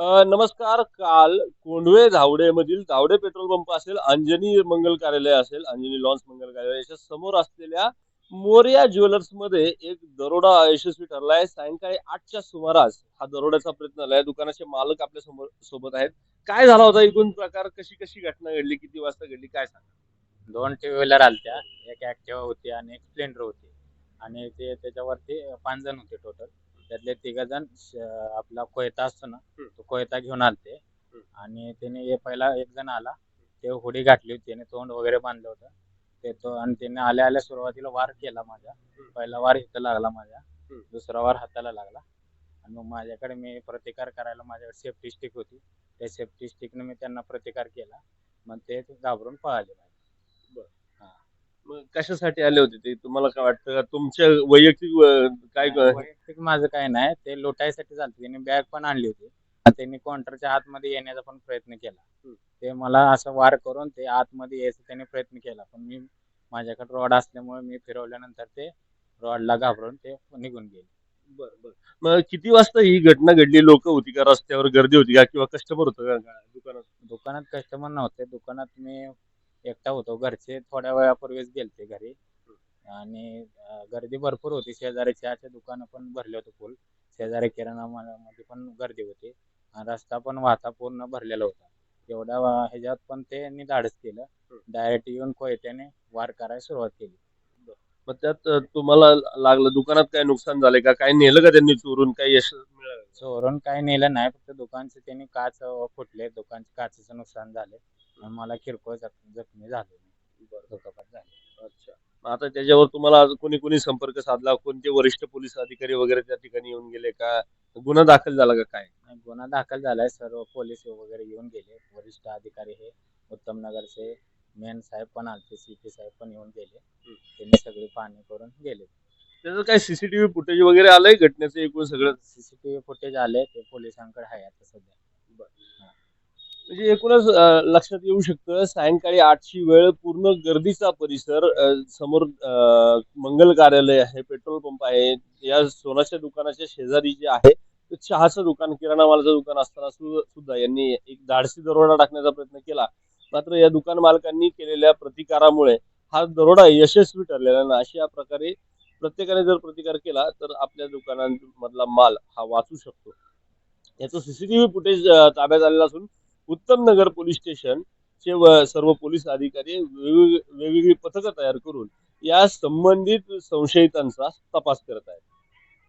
नमस्कार. काल कोंडवे धावडे मधील धावडे पेट्रोल पंप असेल अंजनी मंगल कार्यालय असेल अंजनी लॉन्स मंगल कार्यालय याच्या समोर असलेल्या मोर्या ज्वेलर्समध्ये एक दरोडा यशस्वी ठरलाय. सायंकाळी आठच्या सुमारास हा दरोड्याचा प्रयत्न झालाय दुकानाचे मालक आपल्यासमोर सोबत आहेत. काय झाला होता एकूण प्रकार? कशी कशी घटना घडली? किती वाजता घडली? काय सांगा? दोन टू व्हीलर आलत्या. एक ऍक्टिवा होती आणि एक स्प्लेंडर होती. आणि ते त्याच्यावरती पाच जण होते टोटल त्यातले तिघ जण आपला कोयता असतो ना हम्म. तो कोयता घेऊन आलते. हम्म. आणि त्याने हे पहिला एक जण आला. ते हुडी घातली होती त्याने तोंड वगैरे बांधलं होतं. ते तो आणि त्याने आल्या आल्या सुरुवातीला वार केला माझ्या. हम्म. पहिला वार इथं लागला माझ्या. हम्म. दुसरा वार हाताला लागला. आणि मग माझ्याकडे मी प्रतिकार करायला माझ्याकडे सेफ्टी स्टिक होती. त्या सेफ्टी स्टिकने मी त्यांना प्रतिकार केला. मग ते घाबरून पळाले. मग कशासाठी आले होते ते? तुम्हाला काय वाटतं का? तुमच्या वैयक्तिक अ, काय वैयक्तिक माझं काय नाही. ते लुटायसाठी चालतं त्यांनी बॅग पण आणली होती. आणि त्यांनी काउंटरच्या आतमध्ये येण्याचा पण प्रयत्न केला. हम्म. ते मला असं वार करून ते आतमध्ये यायचा त्यांनी प्रयत्न केला. पण मी माझ्याकडे रॉड असल्यामुळे मी फिरवल्यानंतर ते रॉडला घाबरून ते निघून गेले. बर बर. मग किती वाजता ही घटना घडली? लोक होती का रस्त्यावर? गर्दी होती का? किंवा कस्टमर होतं का? का दुकानात? दुकानात कस्टमर नव्हते. दुकानात मी एकटा होतो. घरचे थोड्या वेळापूर्वीच गेलते घरी. आणि गर्दी भरपूर होती. शेजारी चहाचे दुकानं पण भरले होते फुल शेजारी किराणा मालामध्ये पण गर्दी होती. आणि रस्ता पण वाहता पूर्ण भरलेला होता. एवढ्या ह्याच्यात पण त्यांनी धाडस केलं. डायरेक्ट येऊन कोयत्याने वार करायला सुरुवात केली. मग त्यात तुम्हाला लागलं दुकानात काय नुकसान झालंय का? काय नेलं का त्यांनी चोरून? काही यश मिळालं चोरून काही नेलं नाही. फक्त दुकानचे त्यांनी काच फुटले. दुकानचे काचेचं नुकसान झाले आणि मला किरकोळ जख- जखमी झाले दुखापत झाली. अच्छा. मग आता त्याच्यावर तुम्हाला आज कोणी कोणी संपर्क साधला? कोणते वरिष्ठ पोलीस अधिकारी वगैरे त्या ठिकाणी येऊन गेले का? गुन्हा दाखल झाला का काय? आणि गुन्हा दाखल झालाय. सर्व पोलीस वगैरे येऊन गेले. वरिष्ठ अधिकारी हे उत्तम नगरचे मेन साहेब पण आलते सी पी साहेब पण येऊन गेले. त्यांनी सगळी पाहणी करून गेले. त्याचं काय सीसीटीव्ही फुटेज वगैरे आलंय घटनेचं एकूण सगळं? सीसीटीव्ही फुटेज आले ते पोलिसांकडे आहे आता सध्या. म्हणजे एकूणच लक्षात येऊ शकतं सायंकाळी आठची वेळ पूर्ण गर्दीचा परिसर समोर मंगल कार्यालय आहे पेट्रोल पंप आहे या सोनाच्या दुकानाच्या शेजारी जे आहे चहाचं दुकान किराणा मालाचं दुकान असताना सुद्धा यांनी एक धाडसी दरोडा टाकण्याचा प्रयत्न केला. मात्र या दुकान मालकांनी केलेल्या प्रतिकारामुळे हा दरोडा यशस्वी ठरलेला नाही. अशा प्रकारे प्रत्येकाने जर प्रतिकार केला तर आपल्या दुकानांमधला माल हा वाचू शकतो. याचं सीसीटीव्ही फुटेज ताब्यात आलेलं असून उत्तम नगर पोलीस स्टेशन चे व सर्व पोलीस अधिकारी वेगवेगळी पथकं तयार करून या संबंधित संशयितांचा तपास करत आहेत.